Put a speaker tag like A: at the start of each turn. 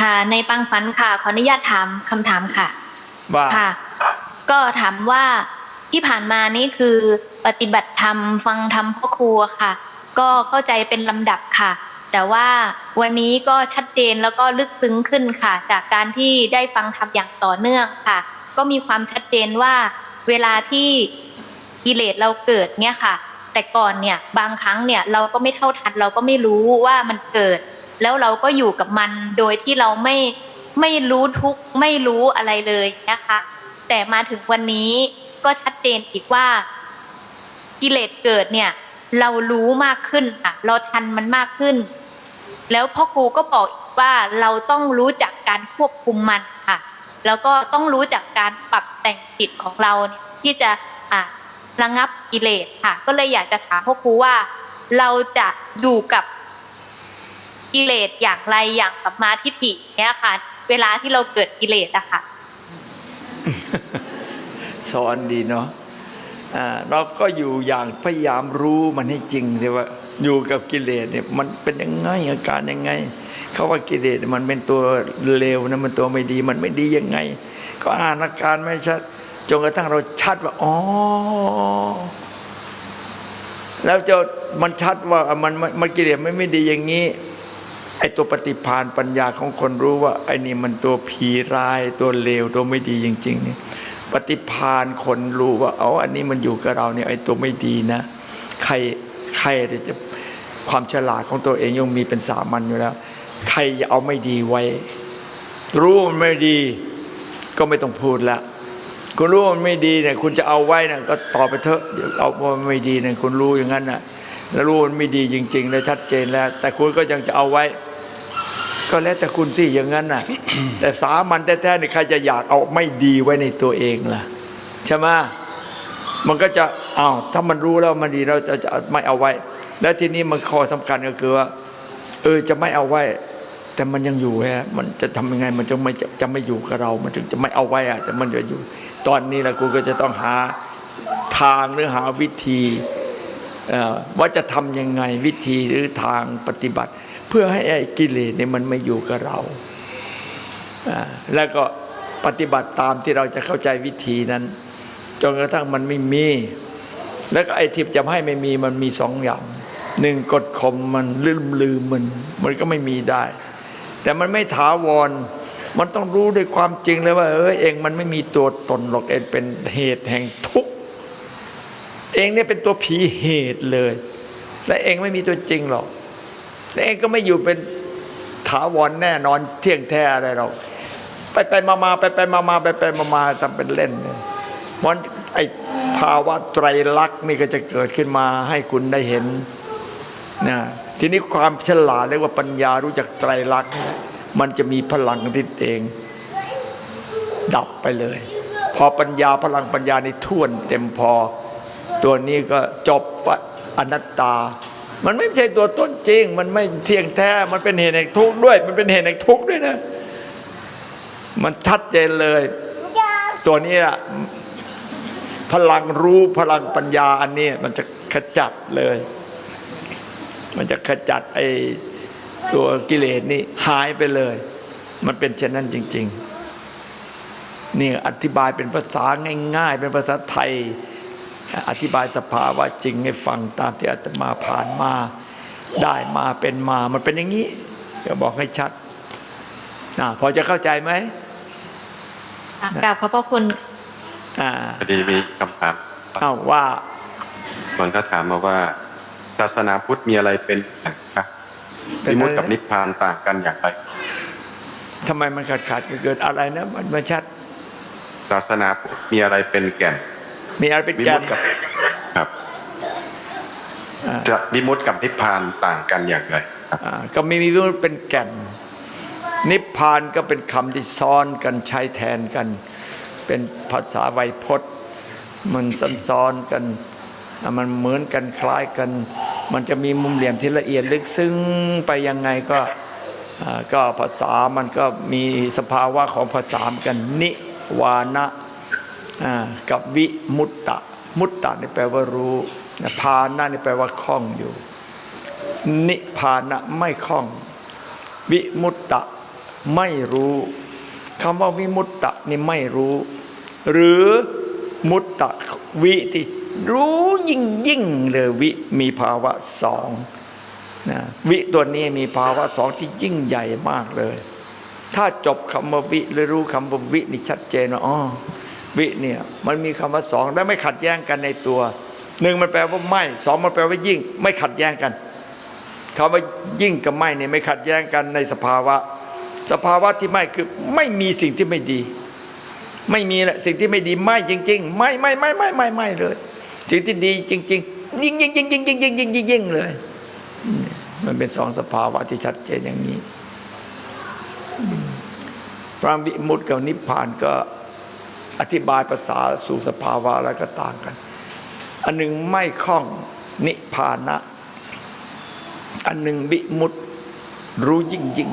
A: ค่ะ ในปังฝันค่ะ ขออนุญาตถามคำถามค่ะ
B: ว่า
A: ค่ะ ก็ถามว่าที่ผ่านมานี่คือปฏิบัติธรรมฟังธรรมพ่อครูอะค่ะ ก็เข้าใจเป็นลำดับค่ะ แต่ว่าวันนี้ก็ชัดเจนแล้วก็ลึกซึ้งขึ้นค่ะ จากการที่ได้ฟังธรรมอย่างต่อเนื่องค่ะ ก็มีความชัดเจนว่าเวลาที่กิเลสเราเกิดเนี่ยค่ะ แต่ก่อนเนี่ยบางครั้งเนี่ยเราก็ไม่เท่าทันเราก็ไม่รู้ว่ามันเกิด แล้วเราก็อยู่กับมันโดยที่เราไม่ไม่รู้ทุกไม่รู้อะไรเลยนะคะ แต่มาถึงวันนี้ก็ชัดเจนอีกว่ากิเลสเกิดเนี่ย เรารู้มากขึ้นค่ะเราทันมันมากขึ้น แล้วพ่อครูก็บอกว่าเราต้องรู้จักการควบคุมมันค่ะ แล้วก็ต้องรู้จักการปรับแต่งจิตของเราเที่จะอ่าระงับกิเลสค่ะ ก็เลยอยากจะถามพ่อครูว่า เราจะอยู่กับ กิเลสอย่างไรอย่างสัมมาทิฏฐิเนี่ยค่ะ เวลาที่เราเกิดกิเลสอะค่ะ
B: สอนดีเนาะเราก็อยู่อย่างพยายามรู้มันให้จริงเลยว่าอยู่กับกิเลสเนี่ยมันเป็นยังไงอาการยังไงเขาว่ากิเลสมันเป็นตัวเลวนะมันตัวไม่ดี มันไม่ดียังไง ก็อ่านอาการไม่ชัดจนกระทั่งเราชัดว่าอ๋อแล้วจะมันชัดว่ามันมันมันกิเลสไม่ไม่ดีอย่างนี้ ไอ้ตัวปฏิภาณปัญญาของคนรู้ว่าไอ้นี่มันตัวผีร้ายตัวเลวตัวไม่ดีจริงๆเนี่ยปฏิภาณคนรู้ว่าเอาอันนี้มันอยู่กับเราเนี่ยไอ้ตัวไม่ดีนะ ใครใครจะความฉลาดของตัวเองยังมีเป็นสามัญอยู่แล้ว ใครจะเอาไม่ดีไว้ รู้ว่ามันไม่ดี ก็ไม่ต้องพูดละคุณรู้ว่ามันไม่ดีเนี่ยคุณจะเอาไว้นะก็ตอบไปเถอะเอาว่ามันไม่ดีเนี่ยคุณรู้อย่างนั้นนะแล้วรู้ว่ามันไม่ดีจริง ๆ แล้วชัดเจนแล้ว แต่คุณก็ยังจะเอาไว้ ก็แล้วแต่คุณสิอย่างนั้นน่ะ แต่สามัญแท้ๆนี่ใครจะอยากเอาไม่ดีไว้ในตัวเองล่ะใช่ไหมมันก็จะอ้าวถ้ามันรู้แล้วมันดีเราจะจะไม่เอาไว้ แล้วทีนี้มันข้อสำคัญก็คือว่าเออจะไม่เอาไว้ แต่มันยังอยู่ฮะมันจะทำยังไงมันจะไม่จะจะไม่อยู่กับเรา มันถึงจะไม่เอาไว้อะแต่มันจะอยู่ ตอนนี้แหละคุณก็จะต้องหาทางหรือหาวิธีเอ่อว่าจะทำยังไงวิธีหรือทางปฏิบัติ เพื่อให้ไอ้กิเลสเนี่ยมันไม่อยู่กับเรา แล้วก็ปฏิบัติตามที่เราจะเข้าใจวิธีนั้น จนกระทั่งมันไม่มี แล้วก็ไอ้ที่จะให้ไม่มีมันมีสองอย่างหนึ่งกดข่มมันลืมลืมมัน มันก็ไม่มีได้ แต่มันไม่ถาวร มันต้องรู้ด้วยความจริงเลยว่า เออเองมันไม่มีตัวตนหรอกเองเป็นเหตุแห่งทุกข์เองเนี่ยเป็นตัวผีเหตุเลย และเองไม่มีตัวจริงหรอก และเองก็ไม่อยู่เป็นถาวรแน่นอนเที่ยงแท้อะไรหรอกไปไปมามาไปไปมามาไปไปมามาทำเป็นเล่นมันไอภาวะไตรลักษณ์นี่ก็จะเกิดขึ้นมาให้คุณได้เห็นนะทีนี้ความฉลาดเรียกว่าปัญญารู้จักไตรลักษณ์มันจะมีพลังทิศเอง ดับไปเลย พอปัญญาพลังปัญญาในท่วนเต็มพอ ตัวนี้ก็จบว่าอนัตตา มันไม่ใช่ตัวต้นจริง มันไม่เที่ยงแท้ มันเป็นเหตุแห่งทุกข์ด้วย มันเป็นเหตุแห่งทุกข์ด้วยนะ มันชัดเจนเลย ตัวนี้พลังรู้พลังปัญญาอันนี้มันจะขจัดเลย มันจะขจัดไอ้ตัวกิเลสนี่หายไปเลย มันเป็นเช่นนั้นจริง ๆ นี่อธิบายเป็นภาษาง่าย ๆ เป็นภาษาไทย อธิบายสภาวะจริงให้ฟังตามที่อาตมาผ่านมา ได้มาเป็นมา มันเป็นอย่างนี้ก็บอกให้ชัดอ่าพอจะเข้าใจไหม
A: กราบขอบพระคุณ
B: อ่า
C: พอดีมีคำถาม
B: เอ้าว่า
C: คนก็ถามมาว่าศาสนาพุทธมีอะไรเป็นครับ
B: เป็น
C: วิ
B: อะไร
C: มุตติกับนิพพานต่างกันอย่างไร
B: ทำไมมันขาดขาดๆเกิดๆอะไรนะ มันมันชัด
C: ศาสนาพุทธมีอะไรเป็นแก่น
B: มีอะไรเป็น
C: วิ
B: แก
C: มุ
B: น
C: ตติกับครับ
B: อ่า
C: จะวิมุตติกับนิพพานต่างกันอย่างไรครับ
B: อ่าก็มีวิมุตติเป็นแก่น นิพพานก็เป็นคำที่ซ้อนกันใช้แทนกัน เป็นภาษาไวยพจน์ มันซ้อนๆกันอะมันเหมือนกันคล้ายกัน มันจะมีมุมเหลี่ยมที่ละเอียดลึกซึ้งไปยังไงก็อ่าก็ภาษามันก็มีสภาวะของภาษาเหมือนกัน นิวานะอ่า กับวิมุตตะ มุตตะนี่แปลว่ารู้พานะนี่แปลว่าคล่องอยู่ นิพานะไม่คล่อง วิมุตตะไม่รู้คำว่าวิมุตตะนี่ไม่รู้ หรือมุตตะวิที่รู้ยิ่งยิ่งเลยวิมีภาวะสองนะวิตัวนี้มีภาวะสองที่ยิ่งใหญ่มากเลย ถ้าจบคำว่าวิหรือรู้คำว่าวินี่ชัดเจนว่าอ๋อ วิเนี่ยมันมีคำว่าสองและไม่ขัดแย้งกันในตัวหนึ่งมันแปลว่าไม่สองมันแปลว่ายิ่ง ไม่ขัดแย้งกันคำว่ายิ่งกับไม่เนี่ยไม่ขัดแย้งกันในสภาวะ สภาวะที่ไม่คือไม่มีสิ่งที่ไม่ดี ไม่มีแหละสิ่งที่ไม่ดีไม่จริง ๆ ไม่ไม่ไม่ไม่ไม่ไม่เลย สิ่งที่ดีจริง ๆ ยิ่งยิ่งยิ่งยิ่งยิ่งยิ่งยิ่งยิ่งยิ่งเลยเนี่ยมันเป็นสองสภาวะที่ชัดเจนอย่างนี้พระวิมุตติกับนิพพานก็ อธิบายภาษาสู่สภาวะแล้วก็ต่างกัน อันหนึ่งไม่คล่องนิพพานะ อันหนึ่งบิมุตรู้ยิ่งยิ่ง